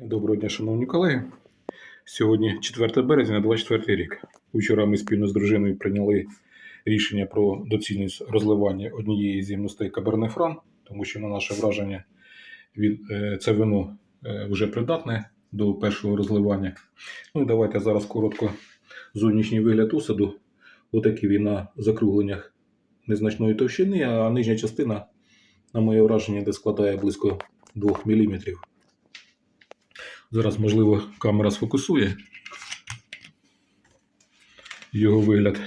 Доброго дня, шановні колеги. Сьогодні 4 березня, 24 рік. Учора ми спільно з дружиною прийняли рішення про доцільність розливання однієї з ємностей Каберне Фран, тому що на наше враження він, е, це вино е, вже придатне до першого розливання. Ну давайте зараз коротко зовнішній вигляд осаду. Отакий він на закругленнях незначної товщини, а нижня частина, на моє враження, де складає близько 2 мм. Зараз, можливо, камера сфокусує його вигляд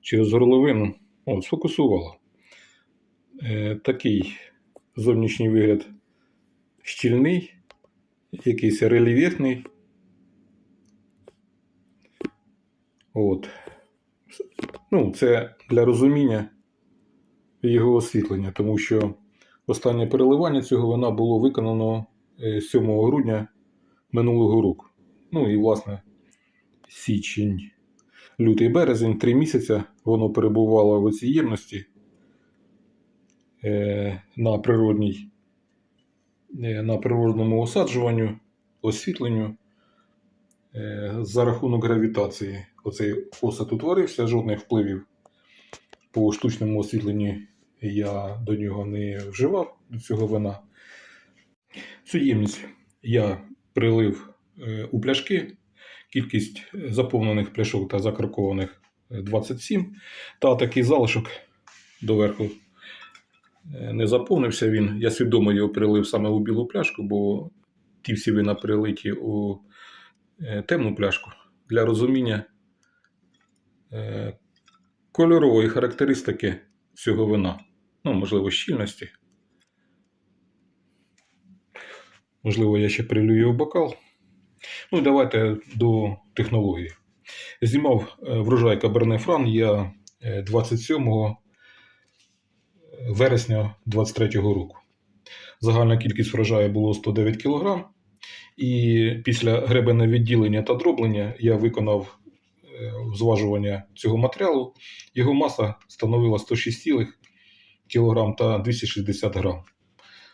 через горловину. О, сфокусувала. Е, такий зовнішній вигляд щільний, якийсь рельєфний. От. Ну, це для розуміння його освітлення, тому що останнє переливання цього вина було виконано е, 7 грудня минулого року. Ну і, власне, січень, лютий березень, три місяці воно перебувало в цій ємності е, на природній, е, на природному осаджуванню, освітленню е, за рахунок гравітації. Оцей осад утворився, жодних впливів по штучному освітленню я до нього не вживав, до цього вина. Цю ємність я прилив е, у пляшки. Кількість заповнених пляшок та закаркованих е, 27. Та такий залишок доверху е, не заповнився він. Я свідомо його прилив саме у білу пляшку, бо ті всі вина прилиті у е, темну пляшку для розуміння е, кольорової характеристики цього вина. Ну, можливо, щільності. Можливо, я ще прилью його бокал. Ну, давайте до технології. Знімав е, врожай Каберне Фран я е, 27 вересня 23 року. Загальна кількість врожаю було 109 кг. І після гребене відділення та дроблення я виконав е, зважування цього матеріалу. Його маса становила 106 кг та 260 г.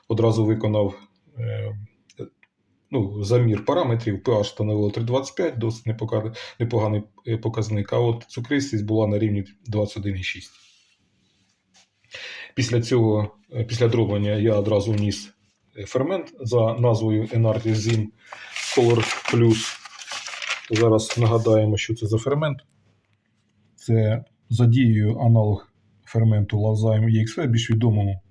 Одразу виконав е, ну, замір параметрів pH становило 3,25, досить непоганий е, показник, а от цукристість була на рівні 21,6. Після цього, е, після дроблення я одразу вніс е, фермент за назвою Enartizim Color Plus. Зараз нагадаємо, що це за фермент. Це за дією аналог ферменту Lauzyme EXV, більш відомому.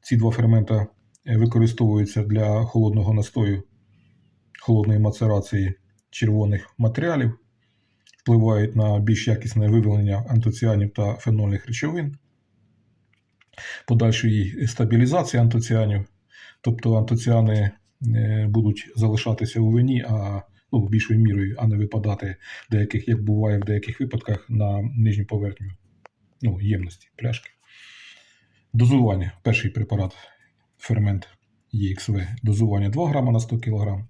Ці два фермента використовуються для холодного настою, холодної мацерації червоних матеріалів, впливають на більш якісне вивелення антоціанів та фенольних речовин, подальшої стабілізації антоціанів, тобто антоціани е, будуть залишатися у вині, а ну, більшою мірою, а не випадати деяких, як буває в деяких випадках, на нижню поверхню ну, ємності пляшки. Дозування. Перший препарат фермент EXV. Дозування 2 грама на 100 кг.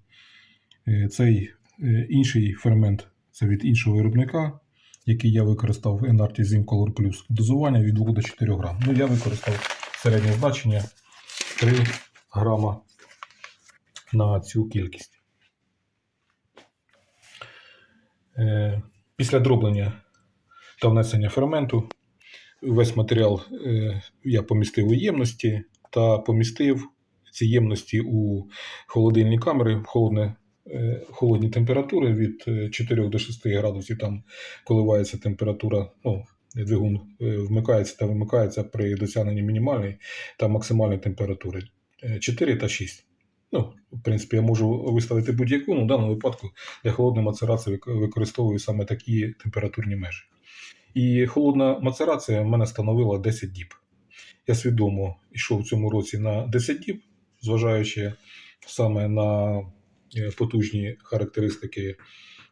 Е, Цей е, інший фермент це від іншого виробника, який я використав в Enartis Zim Color Plus. Дозування від 2 до 4 грам. Ну, я використав середнє значення 3 грама на цю кількість. Е, Після дроблення та внесення ферменту весь матеріал я помістив у ємності та помістив ці ємності у холодильні камери холодне, е, холодні температури від е, 4 до 6 градусів. Там коливається температура, ну, двигун е, вмикається та вимикається при досягненні мінімальної та максимальної температури е, 4 та 6. Ну, в принципі, я можу виставити будь-яку, але в даному випадку для холодної мацерації використовую саме такі температурні межі. І холодна мацерація в мене становила 10 діб. Я свідомо йшов в цьому році на 10 діб, зважаючи саме на е, потужні характеристики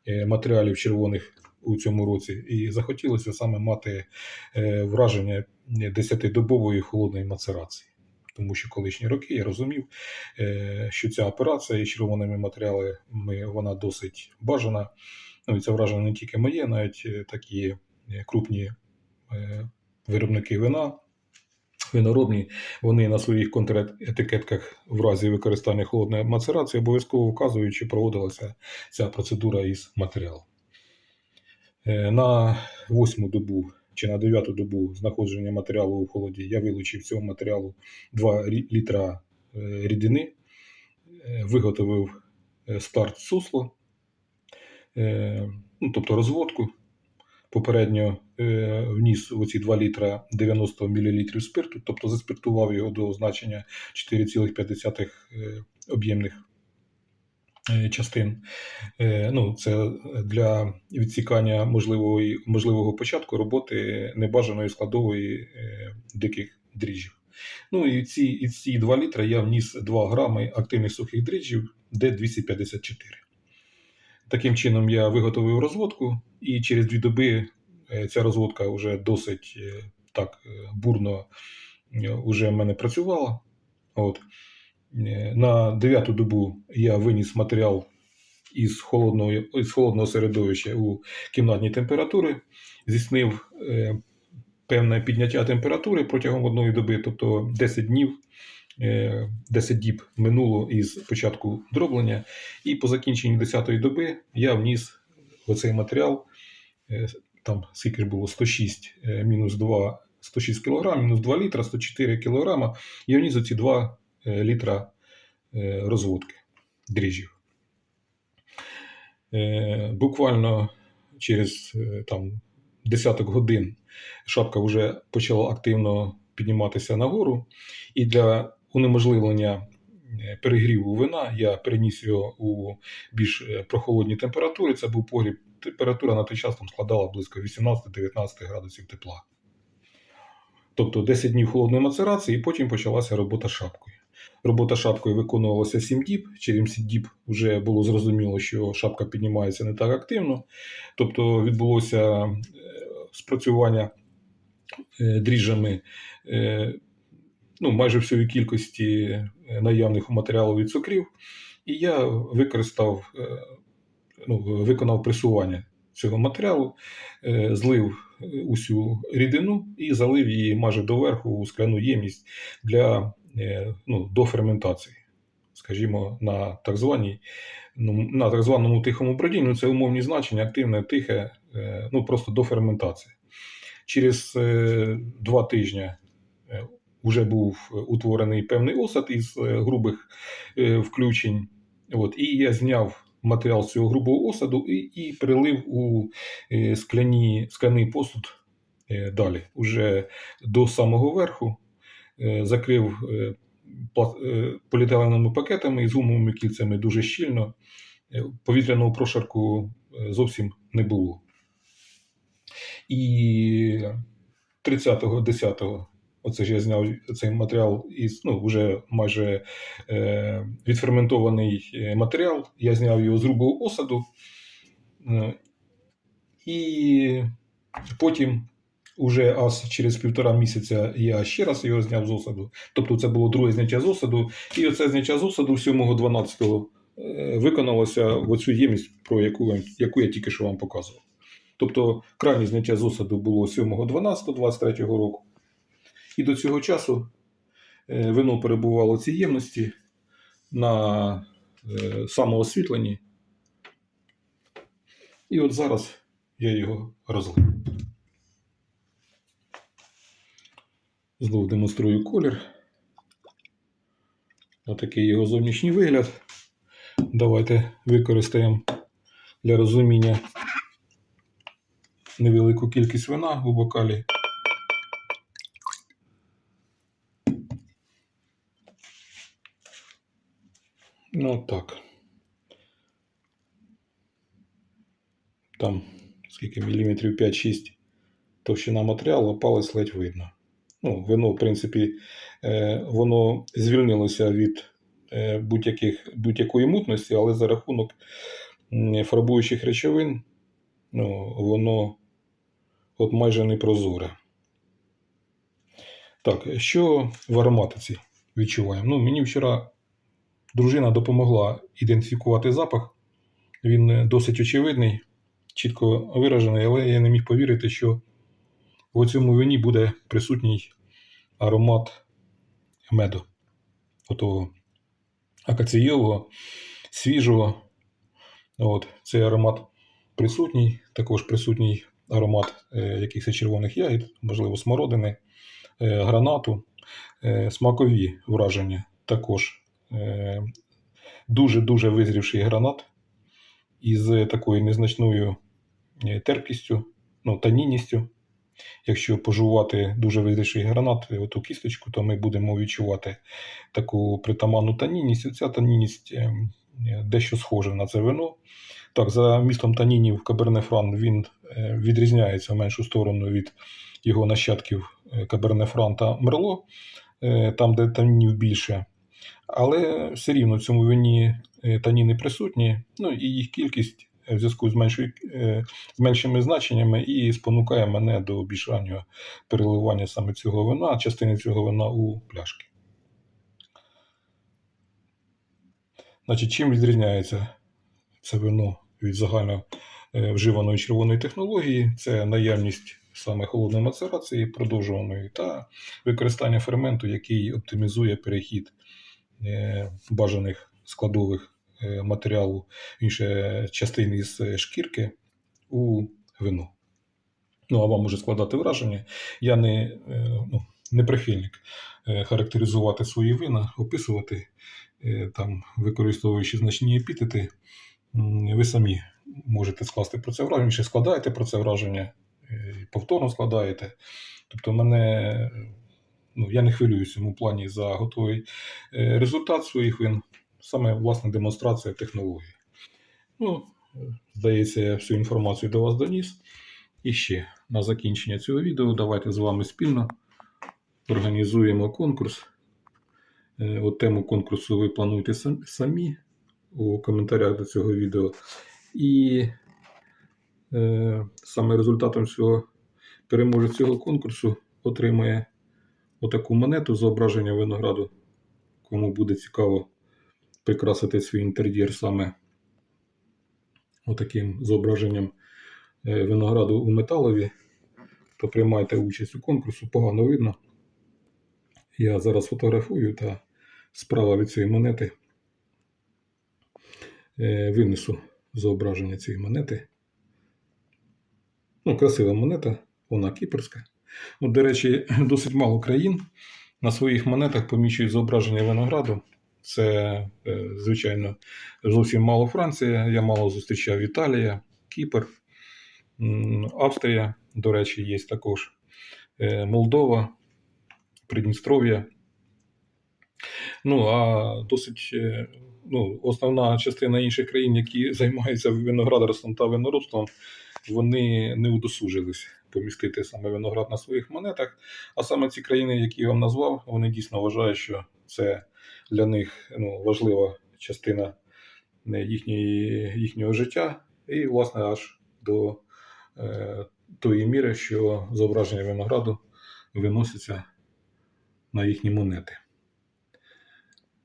е, матеріалів червоних у цьому році. І захотілося саме мати е, враження 10-добової холодної мацерації. Тому що колишні роки я розумів, що ця операція із червоними матеріалами вона досить бажана. Ну і це враження не тільки моє, навіть такі крупні виробники вина виноробні, вони на своїх контретикетках в разі використання холодної мацерації обов'язково вказують, чи проводилася ця процедура із матеріалом. Е, На восьму добу чи на дев'яту добу знаходження матеріалу у холоді я вилучив цього матеріалу 2 літра е, рідини, е, виготовив старт сусло, е, ну, тобто розводку. Попередньо е, вніс оці 2 літра 90 мл спирту, тобто заспиртував його до значення 4,5 е, об'ємних е, частин. Ну, це для відсікання можливого, можливого початку роботи небажаної складової диких дріжджів. Ну і ці, і ці 2 літра я вніс 2 грами активних сухих дріжджів Д254. Таким чином я виготовив розводку, і через дві доби е, ця розводка вже досить е, так е, бурно вже в мене працювала. От. На дев'яту добу я виніс матеріал із холодного, із холодного середовища у кімнатні температури, здійснив певне підняття температури протягом одної доби, тобто 10 днів, 10 діб минуло із початку дроблення, і по закінченні 10-ї доби я вніс оцей матеріал, е, там скільки ж було 106 е, мінус 2, 106 кг, мінус 2 літра, 104 кг, я вніс оці 2 е, літра е, розводки дріжджів. Е, Буквально через е, там, десяток годин шапка вже почала активно підніматися нагору, і для унеможливлення е, перегріву вина я переніс його у більш е, прохолодні температури. Це був погріб. Температура на той час там складала близько 18-19 градусів тепла. Тобто 10 днів холодної мацерації, і потім почалася робота шапкою. Робота шапкою виконувалася 7 діб. Через 7 діб вже було зрозуміло, що шапка піднімається не так активно. Тобто відбулося е, спрацювання дріжджами ну, майже всієї кількості е, наявних матеріалів від цукрів. І я використав, е, ну, виконав пресування цього матеріалу, е, злив усю рідину і залив її майже доверху у скляну ємність для ну, до скажімо, на так званій ну, на так званому тихому бродінні, ну, це умовні значення, активне, тихе, ну просто до ферментації. Через е, два тижні вже був утворений певний осад із е, грубих е, включень. От, і я зняв матеріал з цього грубого осаду і, і перелив у е, скляні, скляний посуд е, далі, уже до самого верху, е, закрив е, е, поліетиленовими пакетами із гумовими кільцями дуже щільно. Е, Повітряного прошарку е, зовсім не було. І 30.10 Оце ж я зняв цей матеріал із ну, вже майже е, відферментований е, матеріал. Я зняв його з грубого осаду. Е, і потім, уже аж через півтора місяця, я ще раз його зняв з осаду. Тобто це було друге зняття з осаду. І оце зняття з осаду 7.12 е, виконалося в оцю ємність, про яку, яку я тільки що вам показував. Тобто крайнє зняття з осаду було 7.12.23 року. І до цього часу е, вино перебувало в цій ємності на е, самоосвітленні. І от зараз я його розлив. Знову демонструю колір. Отакий його зовнішній вигляд. Давайте використаємо для розуміння невелику кількість вина у бокалі. Ну так. Там скільки міліметрів 5-6 товщина матеріалу, палець ледь видно. Ну, вино, в принципі, е, воно звільнилося від е, будь-якої мутності, але за рахунок фарбуючих речовин, ну, воно от майже не прозоре. Так, що в ароматиці відчуваємо? Ну, мені вчора дружина допомогла ідентифікувати запах. Він е, досить очевидний, чітко виражений, але я не міг повірити, що в цьому вині буде присутній аромат меду. Отого акаційового, свіжого. От, цей аромат присутній, також присутній аромат е, якихось червоних ягід, можливо, смородини, е, гранату, е, смакові враження також. Е, дуже-дуже визрівший гранат із такою незначною е, терпкістю, ну, танінністю. Якщо пожувати дуже визрівший гранат, е, оту кісточку, то ми будемо відчувати таку притаманну танінність. Ця танінність дещо схожа на це вино. Так, за містом танінів Каберне Фран він відрізняється в меншу сторону від його нащадків Каберне Фран та Мерло, там, де танінів більше. Але все рівно в цьому вині е, таніни присутні, ну і їх кількість е, в зв'язку з, меншою, е, з меншими значеннями і спонукає мене до більш раннього переливання саме цього вина, частини цього вина у пляшки. Значить, чим відрізняється це вино від загально вживаної червоної технології? Це наявність саме холодної мацерації, продовжуваної, та використання ферменту, який оптимізує перехід бажаних складових е, матеріалу інше частин із е, шкірки у вино. Ну, а вам може складати враження. Я не, е, ну, не прихильник е, характеризувати свої вина, описувати, е, там, використовуючи значні епітети. Ви самі можете скласти про це враження, чи складаєте про це враження, е, повторно складаєте. Тобто, мене, ну, я не хвилююсь в цьому плані за готовий е, результат своїх вин, саме власне демонстрація технології. Ну, здається, я всю інформацію до вас доніс. І ще на закінчення цього відео давайте з вами спільно організуємо конкурс. Е, От тему конкурсу ви плануєте самі у коментарях до цього відео. І е, саме результатом цього переможець цього конкурсу отримає отаку монету зображення винограду. Кому буде цікаво прикрасити свій інтер'єр саме отаким зображенням е, винограду у металові, то приймайте участь у конкурсу, погано видно. Я зараз фотографую та справа від цієї монети е, винесу зображення цієї монети. Ну, красива монета, вона кіпрська. Ну, до речі, досить мало країн на своїх монетах поміщують зображення винограду. Це, е, звичайно, зовсім мало Франція. Я мало зустрічав Італія, Кіпр, Австрія, до речі, є також е, Молдова, Придністров'я. Ну, а досить е, ну, основна частина інших країн, які займаються виноградарством та виноробством, вони не удосужились помістити саме виноград на своїх монетах. А саме ці країни, які я вам назвав, вони дійсно вважають, що це для них ну, важлива частина е, їхньої, їхнього життя, і, власне, аж до е, тої міри, що зображення винограду виноситься на їхні монети.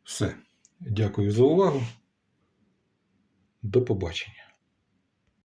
Все. Дякую за увагу. До побачення.